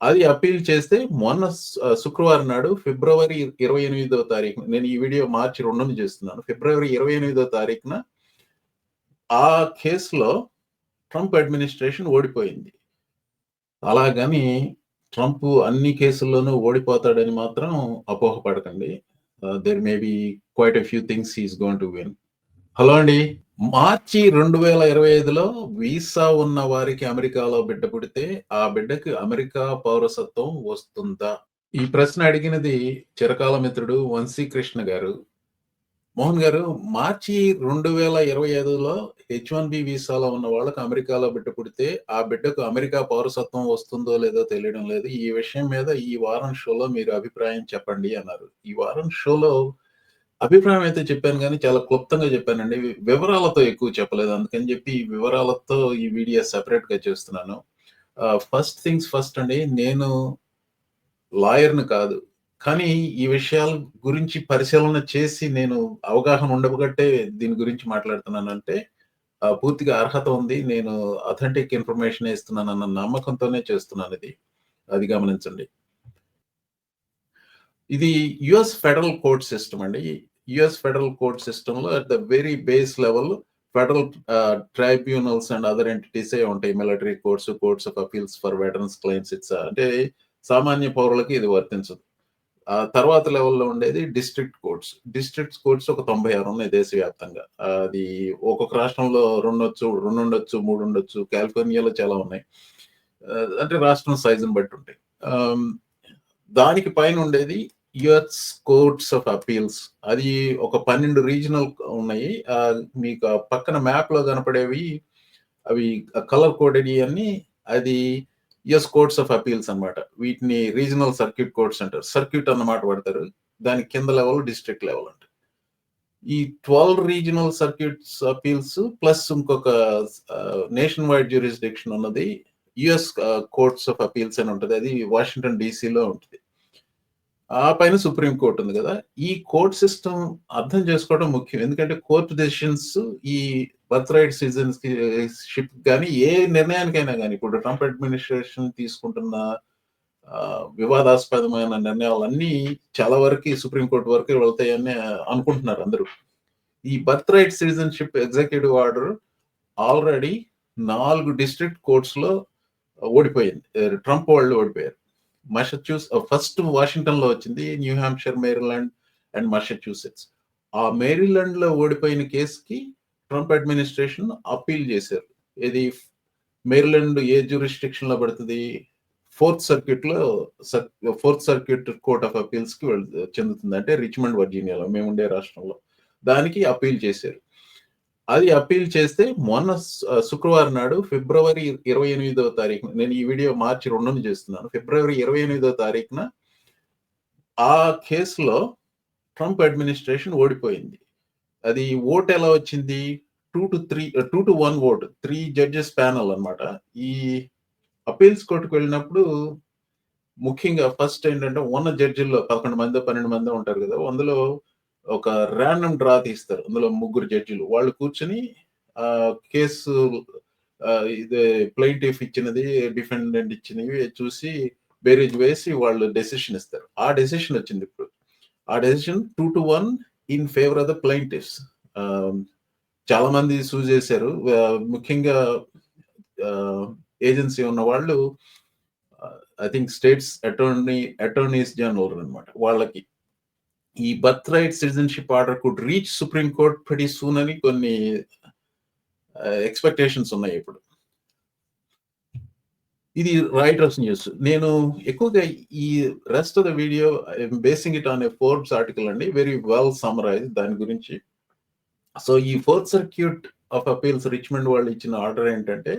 అది అప్పీల్ చేస్తే మొన్న శుక్రవారం నాడు ఫిబ్రవరి ఇరవై ఎనిమిదో తారీఖున నేను ఈ వీడియో మార్చి రెండున చేస్తున్నాను. ఫిబ్రవరి ఇరవై ఎనిమిదో తారీఖున ఆ కేసులో ట్రంప్ అడ్మినిస్ట్రేషన్ ఓడిపోయింది. అలాగని ట్రంప్ అన్ని కేసుల్లోనూ ఓడిపోతాడని మాత్రం అపోహపడకండి. There may be quite a few things is gonna win hello అండి. మార్చి రెండు వేల ఇరవై ఐదులో వీసా ఉన్న వారికి అమెరికాలో బిడ్డ పుడితే ఆ బిడ్డకి అమెరికా పౌరసత్వం వస్తుందా? ఈ ప్రశ్న అడిగినది చిరకాల మిత్రుడు వంశీ కృష్ణ గారు. మోహన్ గారు మార్చి రెండు వేల ఇరవై ఐదులో హెచ్ వన్ బి వీసాలో ఉన్న వాళ్ళకి అమెరికాలో బిడ్డ పుడితే ఆ బిడ్డకు అమెరికా పౌరసత్వం వస్తుందో లేదో తెలియడం లేదు. ఈ విషయం మీద ఈ వారం షోలో మీరు అభిప్రాయం చెప్పండి అన్నారు. ఈ వారం షోలో అభిప్రాయం అయితే చెప్పాను కానీ చాలా క్లుప్తంగా చెప్పానండి. వివరాలతో ఎక్కువ చెప్పలేదు. అందుకని చెప్పి ఈ వివరాలతో ఈ వీడియో సపరేట్గా చేస్తున్నాను. ఫస్ట్ థింగ్స్ ఫస్ట్ అండి నేను లాయర్ని కాదు. కానీ ఈ విషయాల గురించి పరిశీలన చేసి నేను అవగాహన ఉండబట్టే దీని గురించి మాట్లాడుతున్నానంటే అంటే పూర్తిగా అర్హత ఉంది. నేను అథెంటిక్ ఇన్ఫర్మేషన్ ఇస్తున్నాను అన్న నమ్మకంతోనే చేస్తున్నాను ఇది. అది గమనించండి. ఇది యుఎస్ ఫెడరల్ కోర్ట్ సిస్టమ్ అండి. యుఎస్ ఫెడరల్ కోర్ట్ సిస్టమ్లో at the very base level federal tribunals and other entities ఉంటాయి. Military courts courts of appeals for veterans claims it's అంటే సామాన్య పౌరులకి ఇది వర్తించదు. ఆ తర్వాత లెవెల్లో ఉండేది డిస్ట్రిక్ట్ కోర్ట్స్ డిస్ట్రిక్ట్ కోర్ట్స్ ఒక తొంభై ఆరు ఉన్నాయి దేశవ్యాప్తంగా. అది ఒక్కొక్క రాష్ట్రంలో రెండు వచ్చు రెండు ఉండొచ్చు మూడు ఉండొచ్చు కాలిఫోర్నియాలో చాలా ఉన్నాయి. అంటే రాష్ట్రం సైజుని బట్టి ఉంటాయి. దానికి పైన ఉండేది యుఎస్ కోర్ట్స్ ఆఫ్ అపీల్స్. అది ఒక పన్నెండు రీజనల్ ఉన్నాయి. ఆ, మీకు పక్కన మ్యాప్లో కనపడేవి అవి కలర్ కోడెడ్ అన్ని అది యుఎస్ కోర్ట్స్ ఆఫ్ అపీల్స్ అన్నమాట. వీటిని రీజనల్ సర్క్యూట్ కోర్ట్స్ అంటారు సర్క్యూట్ అన్నమాట పడతారు దాని కింద లెవెల్ డిస్ట్రిక్ట్ లెవెల్ అంటారు ఈ twelve regional circuits appeals plus ఇంకొక నేషన్ వైడ్ జ్యూరిస్డిక్షన్ ఉన్నది. యుఎస్ కోర్ట్స్ ఆఫ్ అపీల్స్ అని ఉంటుంది. అది వాషింగ్టన్ డీసీలో ఉంటుంది. ఆ పైన సుప్రీం కోర్ట్ ఉంది కదా. ఈ కోర్ట్ సిస్టమ్ అర్థం చేసుకోవడం ముఖ్యం. ఎందుకంటే కోర్టు డెసిషన్స్ ఈ బర్త్ రైట్ సీజన్స్ షిప్ కానీ ఏ నిర్ణయానికైనా కానీ ఇప్పుడు ట్రంప్ అడ్మినిస్ట్రేషన్ తీసుకుంటున్న ఆ, వివాదాస్పదమైన నిర్ణయాలన్నీ చాలా వరకు సుప్రీంకోర్టు వరకు వెళ్తాయని అనుకుంటున్నారు అందరూ. ఈ birth right citizenship executive order already నాలుగు డిస్ట్రిక్ట్ కోర్ట్స్లో ఓడిపోయింది. ట్రంప్ వాళ్ళు ఓడిపోయారు. మసచ్యూస్ ఫస్ట్ వాషింగ్టన్లో వచ్చింది New Hampshire Maryland and Massachusetts ఆ మేరీలాండ్లో ఓడిపోయిన కేసుకి ట్రంప్ అడ్మినిస్ట్రేషన్ అప్పీల్ చేశారు. ఇది మేరీలాండ్ ఏ జ్యూరిస్టిక్షన్లో పడుతుంది? ఫోర్త్ సర్క్యూట్లో ఫోర్త్ సర్క్యూట్ కోర్ట్ ఆఫ్ అపీల్స్కి వెళ్- చెందుతుంది. అంటే రిచ్మండ్ వర్జీనియాలో మేము ఉండే రాష్ట్రంలో. దానికి అప్పీల్ చేశారు. అది అప్పీల్ చేస్తే మొన్న శుక్రవారం నాడు ఫిబ్రవరి ఇరవై ఎనిమిదో తారీఖు నేను ఈ వీడియో మార్చి రెండున చేస్తున్నాను. ఫిబ్రవరి ఇరవై ఎనిమిదవ తారీఖున ఆ కేసులో ట్రంప్ అడ్మినిస్ట్రేషన్ ఓడిపోయింది. అది ఓట్ ఎలా వచ్చింది? Two to three two to one vote three judges panel అనమాట ఈ అపీల్స్ కోర్టుకు వెళ్ళినప్పుడు ముఖ్యంగా ఫస్ట్ ఏంటంటే ఉన్న జడ్జిల్లో పదకొండు మంది పన్నెండు మంది ఉంటారు కదా అందులో ఒక ర్యాండమ్ డ్రా తీస్తారు. అందులో ముగ్గురు జడ్జిలు వాళ్ళు కూర్చుని ఆ కేసు ఆ, ఇది ప్లెయింటిఫ్ ఇచ్చినది డిఫెండెంట్ ఇచ్చినవి చూసి బేరేజ్ వేసి వాళ్ళు డెసిషన్ ఇస్తారు. ఆ డెసిషన్ వచ్చింది ఇప్పుడు. ఆ decision two to one in favour of the plaintiffs చాలా మంది సూ చేశారు. ముఖ్యంగా ఏజెన్సీ ఉన్న వాళ్ళు I think states attorney attorneys general అన్నమాట. వాళ్ళకి ఈ birthright citizenship order could reach supreme court pretty soon అని కొన్ని ఎక్స్పెక్టేషన్స్ ఉన్నాయి ఇప్పుడు. ఇది రైటర్స్ న్యూస్ నేను ఎక్కువగా ఈ rest of the video basing it on a Forbes article అండి. వెరీ వెల్ సమరైజ్ దాని గురించి. సో ఈ fourth circuit of appeals Richmond వాళ్ళు ఇచ్చిన ఆర్డర్ ఏంటంటే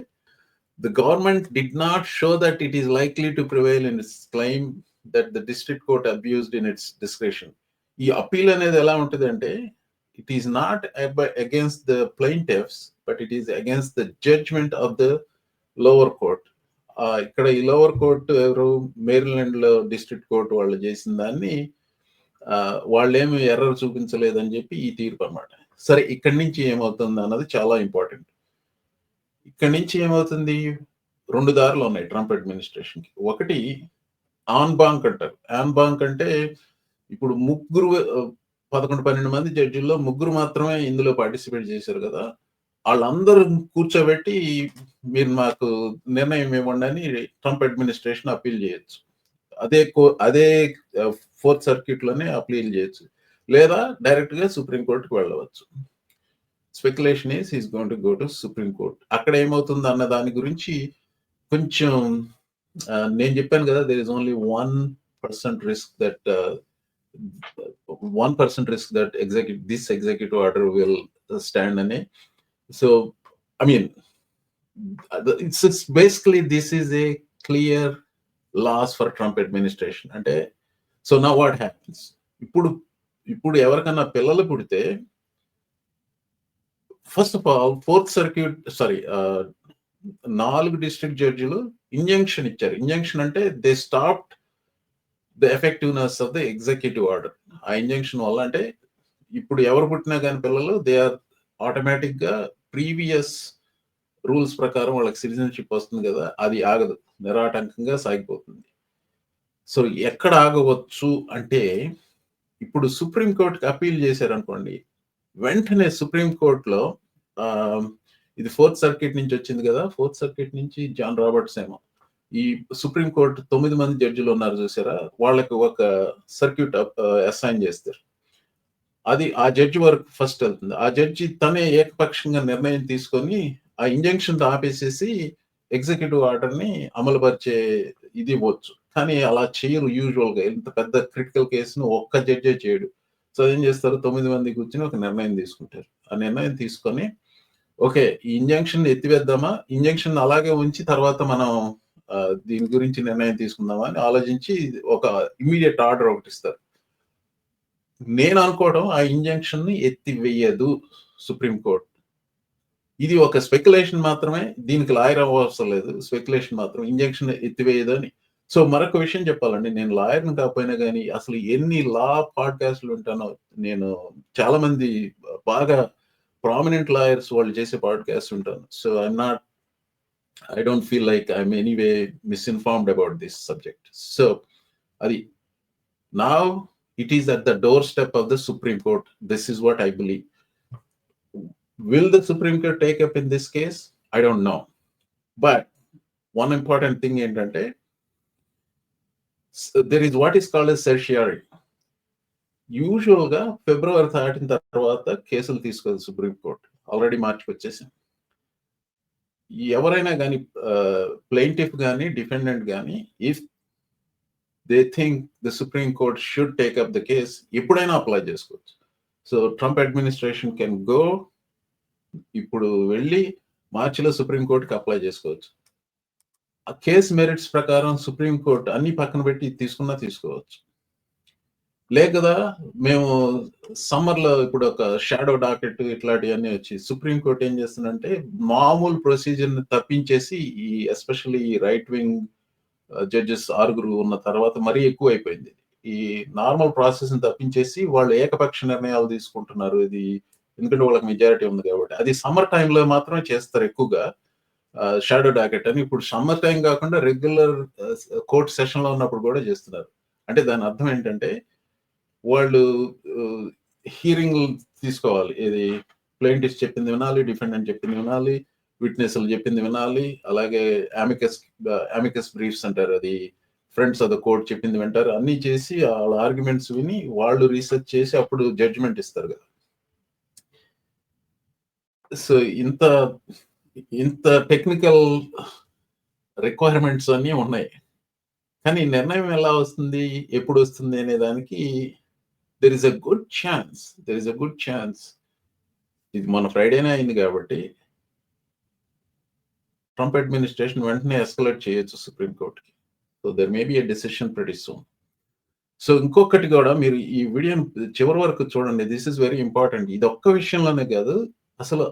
the government did not show that it is likely to prevail in its claim that the district court abused in its discretion. ఈ appeal అనేది ఎలా ఉంటుంది అంటే it is not against the plaintiffs but it is against the judgement of the lower court ఇక్కడ ఈ lower court ఎవరు? మేరీలాండ్లో district court వాళ్ళు చేసిన దాన్ని వాళ్ళేమి ఎర్రర్ చూపించలేదని చెప్పి ఈ తీర్పు అనమాట సరే ఇక్కడి నుంచి ఏమవుతుంది అన్నది చాలా ఇంపార్టెంట్ ఇక్కడి నుంచి ఏమవుతుంది? రెండు దారులు ఉన్నాయి ట్రంప్ అడ్మినిస్ట్రేషన్కి. ఒకటి ఆన్ బాంక్ అంటారు. ఆన్ బాంక్ అంటే ఇప్పుడు ముగ్గురు పదకొండు పన్నెండు మంది జడ్జిల్లో ముగ్గురు మాత్రమే ఇందులో పార్టిసిపేట్ చేశారు కదా. వాళ్ళందరూ కూర్చోబెట్టి మీరు మాకు నిర్ణయం ఇవ్వండి అని ట్రంప్ అడ్మినిస్ట్రేషన్ అప్పీల్ చేయొచ్చు. అదే అదే ఫోర్త్ సర్క్యూట్లోనే అప్పీల్ చేయొచ్చు. లేదా డైరెక్ట్గా సుప్రీం వెళ్ళవచ్చు. Speculation is is gonna go to supreme court. అక్కడ ఏమవుతుంది అన్న దాని గురించి కొంచెం నేను చెప్పాను కదా there is only one percent risk that one percent risk that execute this executive order will stand అని so I mean it's basically this is a clear loss for Trump administration అంటే సో నా what happens ఇప్పుడు ఇప్పుడు ఎవరికన్నా పిల్లలు పుడితే first of all fourth circuit sorry నాలుగు district జడ్జిలు ఇంజంక్షన్ ఇచ్చారు. ఇంజంక్షన్ అంటే they stop the effectiveness of the executive order ఆ ఇంజంక్షన్ వల్ల అంటే ఇప్పుడు ఎవరు పుట్టినా కానీ పిల్లలు దే ఆర్ ఆటోమేటిక్గా ప్రీవియస్ రూల్స్ ప్రకారం వాళ్ళకి సిటిజన్షిప్ వస్తుంది కదా అది ఆగదు. నిరాటంకంగా సాగిపోతుంది. సో ఎక్కడ ఆగవచ్చు అంటే ఇప్పుడు సుప్రీం కోర్టుకి అపీల్ చేశారనుకోండి వెంటనే సుప్రీంకోర్టులో ఆ, ఇది ఫోర్త్ సర్క్యూట్ నుంచి వచ్చింది కదా ఫోర్త్ సర్క్యూట్ నుంచి జాన్ రాబర్ట్స్ ఏమో. ఈ సుప్రీంకోర్టు తొమ్మిది మంది జడ్జిలు ఉన్నారు చూసారా? వాళ్ళకి ఒక సర్క్యూట్ అసైన్ చేస్తారు. అది ఆ జడ్జి వరకు ఫస్ట్ వెళ్తుంది. ఆ జడ్జి తనే ఏకపక్షంగా నిర్ణయం తీసుకొని ఆ ఇంజంక్షన్ ఆపేసేసి ఎగ్జిక్యూటివ్ ఆర్డర్ని అమలుపరిచే ఇది ఇవ్వచ్చు. కానీ అలా చేయరు యూజువల్గా ఇంత పెద్ద క్రిటికల్ కేసును ఒక్క జడ్జే చేయడు. సో ఏం చేస్తారు? తొమ్మిది మంది కూర్చొని ఒక నిర్ణయం తీసుకుంటారు. ఆ నిర్ణయం తీసుకొని ఓకే ఈ ఇంజంక్షన్ ఎత్తివేద్దామా? ఇంజంక్షన్ అలాగే ఉంచి తర్వాత మనం దీని గురించి నిర్ణయం తీసుకుందామా అని ఆలోచించి ఒక ఇమీడియట్ ఆర్డర్ ఒకటి ఇస్తారు. నేను అనుకోవడం ఆ ఇంజంక్షన్ని ఎత్తివేయదు సుప్రీంకోర్టు ఇది ఒక స్పెక్యులేషన్ మాత్రమే దీనికి లాయర్ అవ్వవసరం లేదు స్పెక్యులేషన్ మాత్రం ఇంజంక్షన్ ఎత్తివేయదు అని. సో మరొక విషయం చెప్పాలండి నేను లాయర్ని కాకపోయినా కానీ అసలు ఎన్ని లా పాడ్కాస్ట్లు ఉంటానో నేను చాలా మంది బాగా ప్రామినెంట్ లాయర్స్ వాళ్ళు చేసే పాడ్కాస్ట్ ఉంటాను so I'm not I don't feel like I'm anyway misinformed about this subject so అది నా it is at the doorstep of the supreme court this is what I believe will the supreme court take up in this case i don't know but one important thing ఏంటంటే s- there is what is called as certiorari usual గా ఫిబ్రవరి దాటిన తర్వాత కేసులు తీసుకోదు supreme court already మార్చికి వచ్చేసి ఎవరైనా కానీ plaintiff కానీ డిఫెండెంట్ కానీ if they think the supreme court should take up the case ఎప్పుడైనా అప్లై చేసుకోవచ్చు. So Trump administration can go ఇప్పుడు వెళ్ళి మార్చిలో సుప్రీంకోర్టుకి అప్లై చేసుకోవచ్చు. ఆ కేసు మెరిట్స్ ప్రకారం సుప్రీంకోర్టు అన్ని పక్కన పెట్టి తీసుకున్నా తీసుకోవచ్చు. లే కదా మేము సమ్మర్లో ఇప్పుడు ఒక షాడో డాకెట్ ఇట్లాంటివన్నీ వచ్చి సుప్రీంకోర్టు ఏం చేస్తుందంటే మామూలు ప్రొసీజర్ని తప్పించేసి ఈ ఎస్పెషల్లీ రైట్ వింగ్ జడ్జెస్ ఆరుగురు ఉన్న తర్వాత మరీ ఎక్కువ అయిపోయింది ఈ నార్మల్ ప్రాసెస్ని తప్పించేసి వాళ్ళు ఏకపక్ష నిర్ణయాలు తీసుకుంటున్నారు. ఇది ఎందుకంటే వాళ్ళకి మెజారిటీ ఉంది కాబట్టి. అది సమ్మర్ టైంలో మాత్రమే చేస్తారు ఎక్కువగా షాడో డాకెట్ అని. ఇప్పుడు సమ్మర్ టైం కాకుండా రెగ్యులర్ కోర్ట్ సెషన్లో ఉన్నప్పుడు కూడా చేస్తున్నారు. అంటే దాని అర్థం ఏంటంటే వాళ్ళు uh, హీరింగ్ తీసుకోవాలి. ఇది ప్లెయింటిస్ చెప్పింది వినాలి డిఫెండెంట్ చెప్పింది వినాలి విట్నెస్లు చెప్పింది వినాలి అలాగే అమికస్ అమికస్ బ్రీఫ్స్ అంటారు. అది ఫ్రెండ్స్ ఆఫ్ కోర్ట్ చెప్పింది వింటారు. అన్ని చేసి వాళ్ళ ఆర్గ్యుమెంట్స్ విని వాళ్ళు రీసెర్చ్ చేసి అప్పుడు జడ్జిమెంట్ ఇస్తారు కదా. సో ఇంత ఇంత టెక్నికల్ రిక్వైర్మెంట్స్ అన్నీ ఉన్నాయి. కానీ నిర్ణయం ఎలా వస్తుంది ఎప్పుడు వస్తుంది అనే దానికి there is a good chance there is a good chance ఇది మన ఫ్రైడేనే అయింది కాబట్టి ట్రంప్ అడ్మినిస్ట్రేషన్ వెంటనే ఎస్కలేట్ చేయొచ్చు సుప్రీంకోర్టుకి so there may be a decision pretty soon so ఇంకొకటి కూడా మీరు ఈ వీడియోని చివరి వరకు చూడండి. దిస్ ఇస్ వెరీ ఇంపార్టెంట్ ఇది ఒక్క విషయంలోనే కాదు అసలు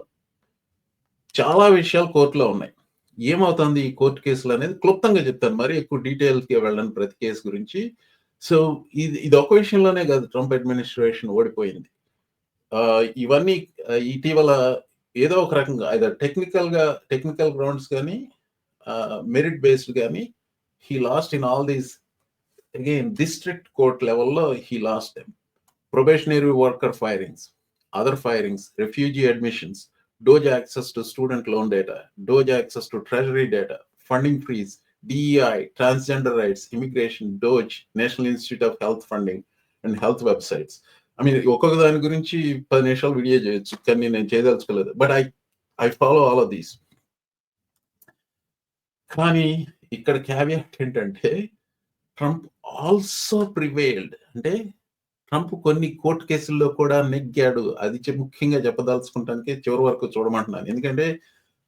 చాలా విషయాలు కోర్టులో ఉన్నాయి. ఏమవుతుంది ఈ కోర్టు కేసులు అనేది క్లుప్తంగా చెప్తాను. మరి ఎక్కువ డీటెయిల్స్కి ప్రతి కేసు గురించి సో ఇది ఇది ఒక విషయంలోనే కాదు ట్రంప్ అడ్మినిస్ట్రేషన్ ఓడిపోయింది. ఇవన్నీ ఇటీవల ఏదో ఒక రకంగా ఐదర్ టెక్నికల్గా టెక్నికల్ గ్రౌండ్స్ కానీ మెరిట్ బేస్డ్ కానీ he lost in all these again district court లెవెల్లో he lost them. Probationary worker firings other firings refugee admissions DOGE access to student loan data DOGE access to treasury data funding freeze DEI, transgender rights immigration, DOGE National Institute of Health funding and health websites I mean ఒక్కొక్క దాని గురించి పది నిమిషాలు video చేయొచ్చు కానీ నేను చేయదలుచుకోలేదు. But I I follow all of these కానీ ఇక్కడ క్యావియాట్ ఏంటంటే ట్రంప్ ఆల్సో ప్రివేల్డ్ అంటే ట్రంప్ కొన్ని కోర్టు కేసుల్లో కూడా నెగ్గాడు. అది ముఖ్యంగా చెప్పదలుచుకుంటానికి చివరి వరకు చూడమంటున్నాను. ఎందుకంటే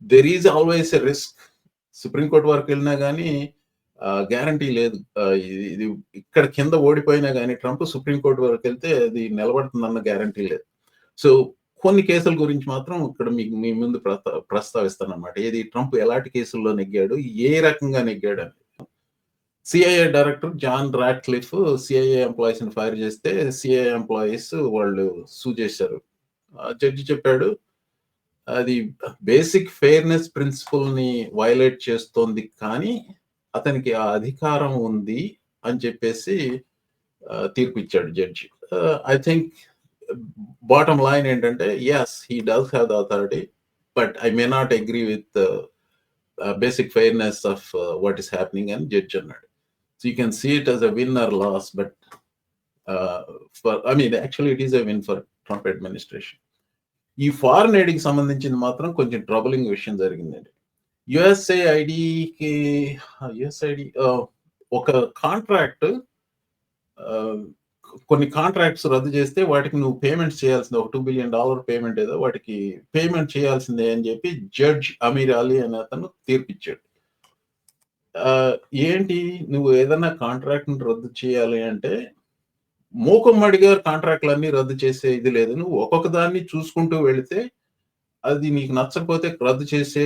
there is always a risk supreme court వరకు వెళ్ళినా కానీ గ్యారంటీ లేదు. ఇది ఇక్కడ కింద ఓడిపోయినా కానీ ట్రంప్ సుప్రీంకోర్టు వరకు వెళ్తే అది నిలబడుతుందన్న గ్యారంటీ లేదు. సో కొన్ని కేసుల గురించి మాత్రం ఇక్కడ మీకు మీ ముందు ప్రస్తా ప్రస్తావిస్తాను అనమాట ఏది ట్రంప్ ఎలాంటి కేసుల్లో నెగ్గాడు ఏ రకంగా నెగ్గాడు అని CIA director John Ratcliffe CIA ఎంప్లాయీస్ని ఫైర్ చేస్తే సిఐఏ ఎంప్లాయీస్ వాళ్ళు సూ చేశారు. జడ్జి చెప్పాడు అది బేసిక్ ఫెయిర్నెస్ ప్రిన్సిపల్ని వైలేట్ చేస్తోంది కానీ అతనికి ఆ అధికారం ఉంది అని చెప్పేసి తీర్పు ఇచ్చాడు judge I think bottom line ఏంటంటే yes he does have the authority but I may not agree with basic fairness of what is happening అని జడ్జి అన్నాడు. So you can see it as a win or loss but uh, for i mean actually it is a Trump administration ఈ foreign ఎయిడ్కి సంబంధించింది మాత్రం కొంచెం troubling విషయం జరిగిందండి. USA ఐడికి యుఎస్ఐడి ఒక కాంట్రాక్ట్ కొన్ని కాంట్రాక్ట్స్ రద్దు చేస్తే వాటికి నువ్వు పేమెంట్ చేయాల్సిందే ఒక టూ బిలియన్ డాలర్ పేమెంట్ ఏదో వాటికి పేమెంట్ చేయాల్సిందే అని చెప్పి జడ్జ్ అమీర్ అలీ అనే అతను తీర్పిచ్చాడు. ఏంటి నువ్వు ఏదైనా కాంట్రాక్ట్ని రద్దు చేయాలి అంటే మూకమ్మడిగా కాంట్రాక్ట్లు కాంట్రాక్ట్లన్నీ రద్దు చేసే ఇది లేదు. నువ్వు ఒక్కొక్క దాన్ని చూసుకుంటూ వెళితే అది నీకు నచ్చకపోతే రద్దు చేసే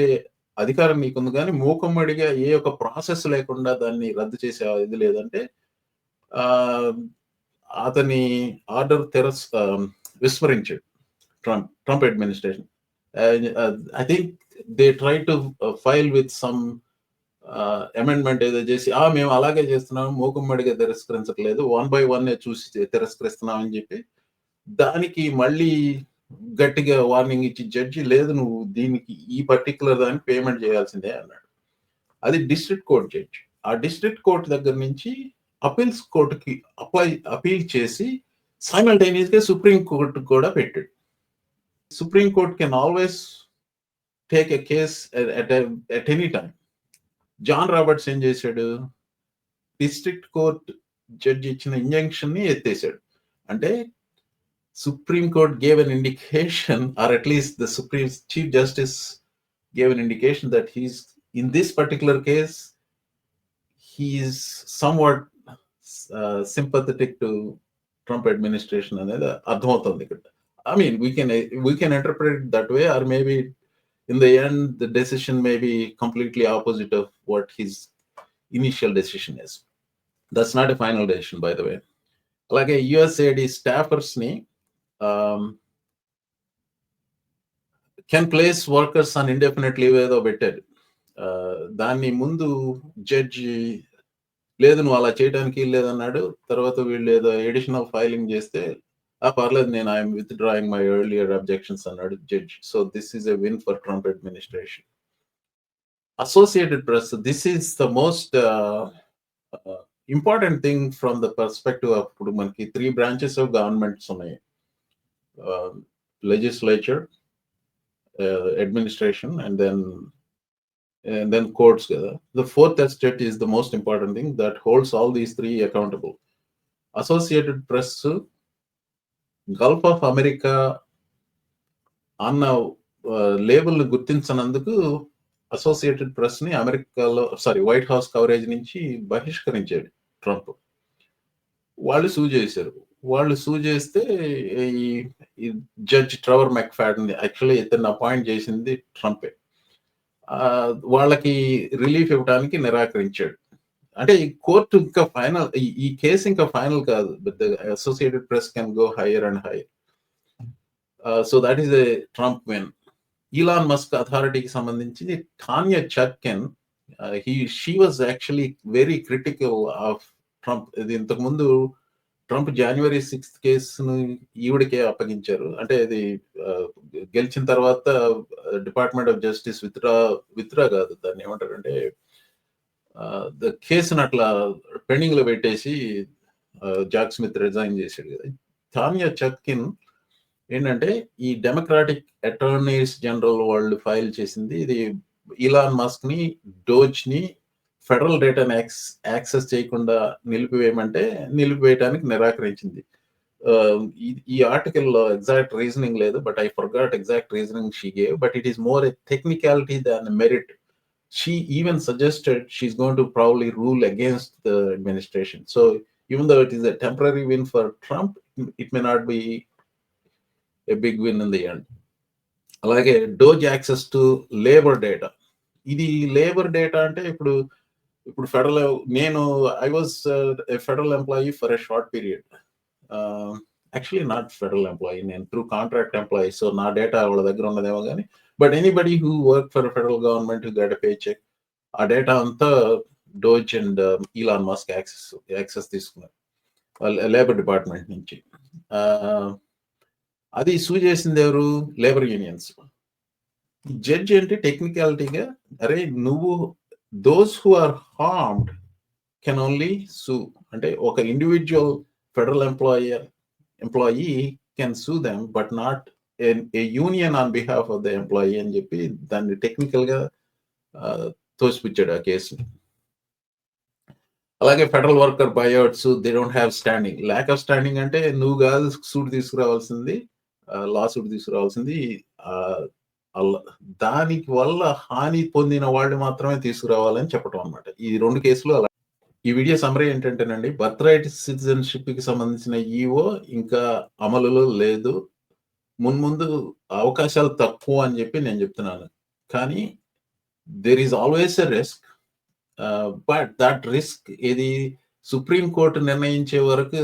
అధికారం నీకుంది. కానీ మూకమ్మడిగా ఏ ఒక్క ప్రాసెస్ లేకుండా దాన్ని రద్దు చేసే ఇది లేదంటే అతని ఆర్డర్ తెరస్ విస్మరించాడు Trump Trump administration. I think they try to file with some amendment ఏదో చేసి ఆ మేము అలాగే చేస్తున్నాము మూకుమ్మడిగా తిరస్కరించట్లేదు వన్ బై వన్ చూసి తిరస్కరిస్తున్నామని చెప్పి దానికి మళ్ళీ గట్టిగా వార్నింగ్ ఇచ్చి జడ్జి లేదు నువ్వు దీనికి ఈ పర్టికులర్ దానికి పేమెంట్ చేయాల్సిందే అన్నాడు. అది డిస్ట్రిక్ట్ కోర్ట్ జడ్జి ఆ డిస్ట్రిక్ట్ కోర్ట్ దగ్గర నుంచి అపీల్స్ కోర్టుకి అప్లై అపీల్ చేసి సైమల్టైనియస్గా సుప్రీం కోర్టు కూడా పెట్టాడు. Supreme court can always take a case at any time John Roberts ఏం చేశాడు? డిస్ట్రిక్ట్ కోర్ట్ జడ్జి ఇచ్చిన ఇంజంక్షన్ని ఎత్తేసాడు. అంటే supreme court gave an indication or at least the supreme chief justice gave an indication that he's in this particular case he's somewhat sympathetic to Trump administration అనేది అర్థమవుతుంది ఇక్కడ. I mean we can we can interpret that way or maybe in the end, the decision may be completely opposite of what his initial decision is. That's not a final decision, by the way. Like a USAID staffers ni um, can place workers on indefinite leave ఏదో పెట్టారు దాన్ని ముందు judge లేదు నువ్వు అలా చేయడానికి లేదన్నాడు తర్వాత వీళ్ళు ఏదో ఎడిషనల్ ఫైలింగ్ చేస్తే పర్లేదు నేను I'm withdrawing my earlier objections అన్నాడు judge so this is a win for Trump administration Associated Press this is the most important thing from the perspective of ఇప్పుడు మనకి త్రీ బ్రాంచెస్ ఆఫ్ గవర్నమెంట్స్ ఉన్నాయి legislature administration and then and then courts కదా the fourth estate is the most important thing that holds all these three accountable. Associated press Gulf of America అన్న label గుర్తించనందుకు Associated ప్రెస్ని అమెరికాలో sorry white house coverage నుంచి బహిష్కరించాడు Trump. వాళ్ళు sue చేశారు. వాళ్ళు sue చేస్తే ఈ జడ్జ్ ట్రవర్ మెక్ఫాడ్ని యాక్చువల్లీ ఇతన్ని అపాయింట్ చేసింది ట్రంపే వాళ్ళకి రిలీఫ్ ఇవ్వడానికి నిరాకరించాడు. అంటే ఈ కోర్టు ఇంకా ఫైనల్ ఈ కేసు ఇంకా ఫైనల్ కాదు but Associated Press can go higher and higher. So that is a Trump win Elon Musk అథారిటీకి సంబంధించి Tanya Chutkan he she was actually very critical of Trump ఇది ఇంతకుముందు ట్రంప్ జనవరి sixth కేసును ఈవిడికే అప్పగించారు. అంటే ఇది గెలిచిన తర్వాత department of justice withdraw withdraw కాదు దాన్ని ఏమంటారంటే అంటే కేసును అట్లా పెండింగ్లో పెట్టేసి జాక్ స్మిత్ రిజైన్ చేశాడు కదా. తానియా చట్కిన్ ఏంటంటే ఈ డెమోక్రాటిక్ అటార్నీస్ జనరల్ వాళ్ళు ఫైల్ చేసింది ఇది ఇలాన్ మస్క్ని డోజ్ని ఫెడరల్ డేటాను యాక్సెస్ చేయకుండా నిలిపివేయమంటే నిలిపివేయడానికి నిరాకరించింది. ఆ, ఈ- ఆర్టికల్లో ఎగ్జాక్ట్ రీజనింగ్ లేదు but I forgot exact reasoning she gave but it is more a technicality than merit she even suggested she's going to probably rule against the administration. So even though it is a temporary win for Trump, it may not be a big win in the end. అలాగే DOGE access to labour data ఇది labour data అంటే ఇప్పుడు ఇప్పుడు federal నేను I was federal employee for a short period actually not federal employee నేను through contract employee so నా data వాళ్ళ దగ్గర ఉన్నదేమో కానీ but anybody who work for federal government get paycheck ఆ డేటా అంతా DOGE and Elon Musk access access తీసుకున్నారు. Labour department నుంచి. ఆ, అది సూ చేసింది ఎవరు? లేబర్ యూనియన్స్ జడ్జ్ అంటే టెక్నికాలిటీగా అరే నువ్వు those who are harmed can only sue అంటే ఒక individual federal employer employee can sue them but not a union on behalf of the employee అని చెప్పి దాన్ని టెక్నికల్గా తోసిపుచ్చాడు ఆ కేసు. అలాగే federal worker బయోట్స్ they don't have standing lack of standing అంటే నువ్వు కాదు సూట్ తీసుకురావాల్సింది లా సూట్ తీసుకురావాల్సింది ఆ, దానికి వల్ల హాని పొందిన వాళ్ళు మాత్రమే తీసుకురావాలని చెప్పడం అన్నమాట. ఈ రెండు కేసులు అలా. ఈ వీడియో సమరీ ఏంటంటేనండి బర్త్ రైట్ సిటిజన్షిప్కి సంబంధించిన ఈఓ ఇంకా అమలులో లేదు. మున్ముందు అవకాశాలు తక్కువ అని చెప్పి నేను చెప్తున్నాను. కానీ there is always a risk but that risk ఇది సుప్రీం కోర్టు నిర్ణయించే వరకు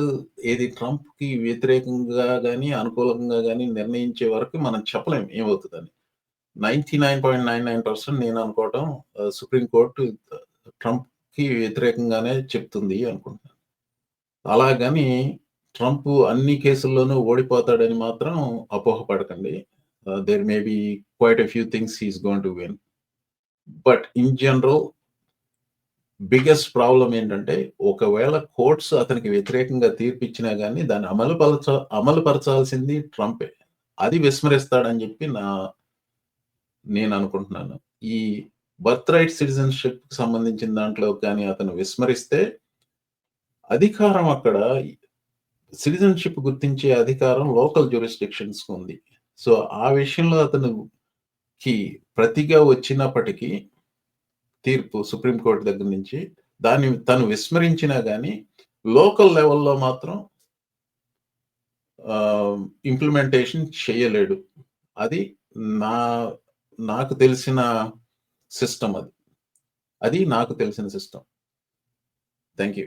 ఏది ట్రంప్కి వ్యతిరేకంగా కానీ అనుకూలంగా కానీ నిర్ణయించే వరకు మనం చెప్పలేం ఏమవుతుందని. Ninety nine point nine nine percent నేను అనుకోవటం సుప్రీం కోర్టు ట్రంప్కి వ్యతిరేకంగానే చెప్తుంది అనుకుంటున్నాను. అలాగని ట్రంప్ అన్ని కేసుల్లోనూ ఓడిపోతాడని మాత్రం అపోహపడకండి. There may be quite a few things he's gonna win but in general biggest problem ఏంటంటే ఒకవేళ కోర్ట్స్ అతనికి వ్యతిరేకంగా తీర్పు ఇచ్చినా కానీ దాన్ని అమలు పరచ అమలు పరచాల్సింది ట్రంపే. అది విస్మరిస్తాడని చెప్పి నా నేను అనుకుంటున్నాను. ఈ బర్త్ రైట్ సిటిజన్షిప్ సంబంధించిన దాంట్లో కానీ అతను విస్మరిస్తే అధికారం అక్కడ సిటిజన్షిప్ గుర్తించే అధికారం లోకల్ జ్యూరిస్డిక్షన్స్ ఉంది. సో ఆ విషయంలో అతనికి ప్రతిగా వచ్చినప్పటికీ తీర్పు సుప్రీంకోర్టు దగ్గర నుంచి దాన్ని తను విస్మరించినా కానీ లోకల్ లెవెల్లో మాత్రం ఇంప్లిమెంటేషన్ చేయలేడు. అది నా నాకు తెలిసిన సిస్టమ్ అది. అది నాకు తెలిసిన సిస్టమ్. Thank you